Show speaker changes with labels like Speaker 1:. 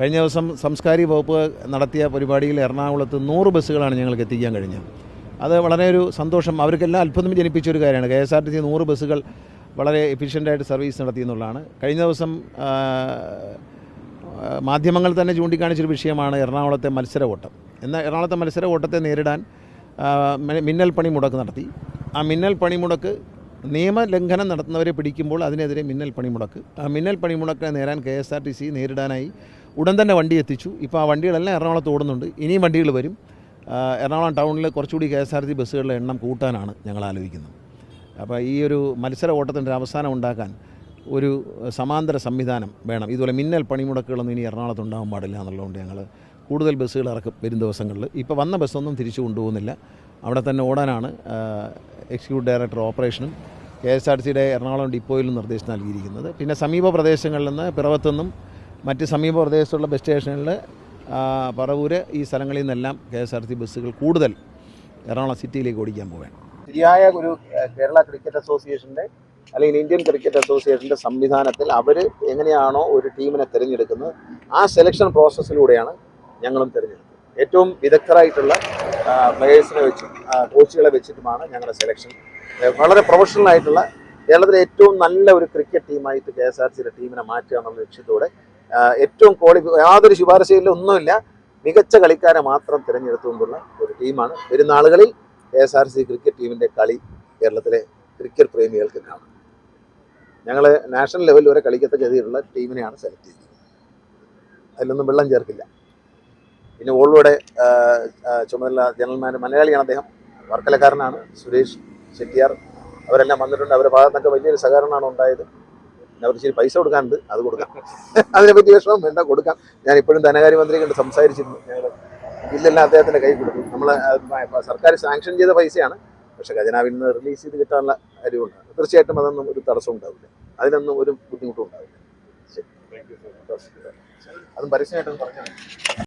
Speaker 1: കഴിഞ്ഞ ദിവസം സംസ്കാരി വകുപ്പ് നടത്തിയ പരിപാടിയിൽ എറണാകുളത്ത് നൂറ് ബസ്സുകളാണ് ഞങ്ങൾക്ക് എത്തിക്കാൻ കഴിഞ്ഞത്. അത് വളരെ ഒരു സന്തോഷം. അവർക്കെല്ലാം അത്ഭുതം ജനിപ്പിച്ച ഒരു കാര്യമാണ്. K S R T C നൂറ് ബസ്സുകൾ വളരെ എഫിഷ്യന്റായിട്ട് സർവീസ് നടത്തി എന്നുള്ളതാണ്. കഴിഞ്ഞ ദിവസം മാധ്യമങ്ങൾ തന്നെ ചൂണ്ടിക്കാണിച്ചൊരു വിഷയമാണ് എറണാകുളത്തെ മത്സര ഓട്ടം എന്നാൽ എറണാകുളത്തെ മത്സര ഓട്ടത്തെ നേരിടാൻ മിന്നൽ പണിമുടക്ക് നടത്തി. ആ മിന്നൽ പണിമുടക്ക് നിയമലംഘനം നടത്തുന്നവരെ പിടിക്കുമ്പോൾ അതിനെതിരെ മിന്നൽ പണിമുടക്ക്. ആ മിന്നൽ പണിമുടക്കിനെ നേരാൻ K S R T C നേരിടാനായി ഉടൻ തന്നെ വണ്ടി എത്തിച്ചു. ഇപ്പോൾ ആ വണ്ടികളെല്ലാം എറണാകുളത്ത് ഓടുന്നുണ്ട്. ഇനിയും വണ്ടികൾ വരും. എറണാകുളം ടൗണിൽ കുറച്ചുകൂടി കെ എസ് ആർ ടി ബസ്സുകളുടെ എണ്ണം കൂട്ടാനാണ് ഞങ്ങൾ ആലോചിക്കുന്നത്. അപ്പോൾ ഈ ഒരു മത്സര ഓട്ടത്തിന്റെ അവസാനം ഉണ്ടാക്കാൻ ഒരു സമാന്തര സംവിധാനം വേണം. ഇതുപോലെ മിന്നൽ പണിമുടക്കുകളൊന്നും ഇനി എറണാകുളത്ത് ഉണ്ടാകാൻ പാടില്ല എന്നുള്ളതുകൊണ്ട് ഞങ്ങൾ കൂടുതൽ ബസ്സുകൾ ഇറക്കും വരും ദിവസങ്ങളിൽ. ഇപ്പോൾ വന്ന ബസ്സൊന്നും തിരിച്ചു കൊണ്ടുപോകുന്നില്ല. അവിടെ തന്നെ ഓടാനാണ് എക്സിക്യൂട്ടീവ് ഡയറക്ടർ ഓപ്പറേഷനും കെ എസ് ആർ സിയുടെ എറണാകുളം ഡിപ്പോയിലും നിർദ്ദേശം നൽകിയിരിക്കുന്നത്. പിന്നെ സമീപ പ്രദേശങ്ങളിൽ നിന്ന് പിറവത്തുനിന്നും മറ്റ് സമീപ പ്രദേശത്തുള്ള ബസ് സ്റ്റേഷനുകളിൽ പറവൂര് ഈ സ്ഥലങ്ങളിൽ നിന്നെല്ലാം കെ എസ് ആർ സി ബസ്സുകൾ കൂടുതൽ എറണാകുളം സിറ്റിയിലേക്ക് ഓടിക്കാൻ പോവുകയാണ്. ശരിയായ ഒരു കേരള ക്രിക്കറ്റ് അസോസിയേഷന്റെ അല്ലെങ്കിൽ ഇന്ത്യൻ ക്രിക്കറ്റ് അസോസിയേഷന്റെ സംവിധാനത്തിൽ അവർ എങ്ങനെയാണോ ഒരു ടീമിനെ തിരഞ്ഞെടുക്കുന്നത് ആ സെലക്ഷൻ പ്രോസസ്സിലൂടെയാണ് ഞങ്ങളും തിരഞ്ഞെടുക്കുന്നത്. ഏറ്റവും വിദഗ്ധരായിട്ടുള്ള പ്ലേയേഴ്സിനെ വെച്ചും കോച്ചുകളെ വെച്ചിട്ടുമാണ് ഞങ്ങളുടെ സെലക്ഷൻ വളരെ പ്രൊഫഷണൽ ആയിട്ടുള്ള കേരളത്തിലെ ഏറ്റവും നല്ല ഒരു ക്രിക്കറ്റ് ടീമായിട്ട് കെ എസ് ആർ സിയുടെ ടീമിനെ മാറ്റുക എന്നുള്ള ലക്ഷ്യത്തോടെ ഏറ്റവും ക്വാളിഫി യാതൊരു ശുപാർശയിലും ഒന്നുമില്ല. മികച്ച കളിക്കാരെ മാത്രം തിരഞ്ഞെടുത്തുകൊണ്ടുള്ള ഒരു ടീമാണ്. വരുന്ന K S R C cricket ടീമിന്റെ കളി കേരളത്തിലെ ക്രിക്കറ്റ് പ്രേമികൾക്ക് കാണാം. ഞങ്ങൾ നാഷണൽ ലെവലിൽ വരെ കളിക്കത്തക്ക രീതിയിലുള്ള ടീമിനെയാണ് സെലക്ട് ചെയ്തത്. അതിലൊന്നും വെള്ളം ചേർക്കില്ല. പിന്നെ ഓൾവോടെ ചുമതല ജനറൽ മാനേജർ മലയാളിയാണ് അദ്ദേഹം. വർക്കലക്കാരനാണ് സുരേഷ് ചെട്ടിയാർ. അവരെല്ലാം വന്നിട്ടുണ്ട്. അവരുടെ ഭാഗത്തൊക്കെ വലിയൊരു സഹകരണമാണ് ഉണ്ടായത്. അവർക്ക് ശരി പൈസ കൊടുക്കാനുണ്ട് അത് കൊടുക്കാം. അതിനെപ്പറ്റി വിഷമം വേണ്ട കൊടുക്കാം. ഞാൻ ഇപ്പോഴും ധനകാര്യമന്ത്രി കണ്ട് സംസാരിച്ചിരുന്നു. ഞങ്ങൾ ബില്ലെല്ലാം അദ്ദേഹത്തിന്റെ കൈ കൊടുക്കും നമ്മൾ സർക്കാർ സാങ്ഷൻ ചെയ്ത പൈസയാണ്. പക്ഷേ ഖജനാവിൽ നിന്ന് റിലീസ് ചെയ്ത് കിട്ടാനുള്ള കാര്യമുണ്ട്. തീർച്ചയായിട്ടും അതൊന്നും ഒരു തടസ്സം ഉണ്ടാവില്ല. അതിനൊന്നും ഒരു ബുദ്ധിമുട്ടും ഉണ്ടാവില്ല. ശരി. അതും പരസ്യമായിട്ടൊന്ന് പറഞ്ഞാൽ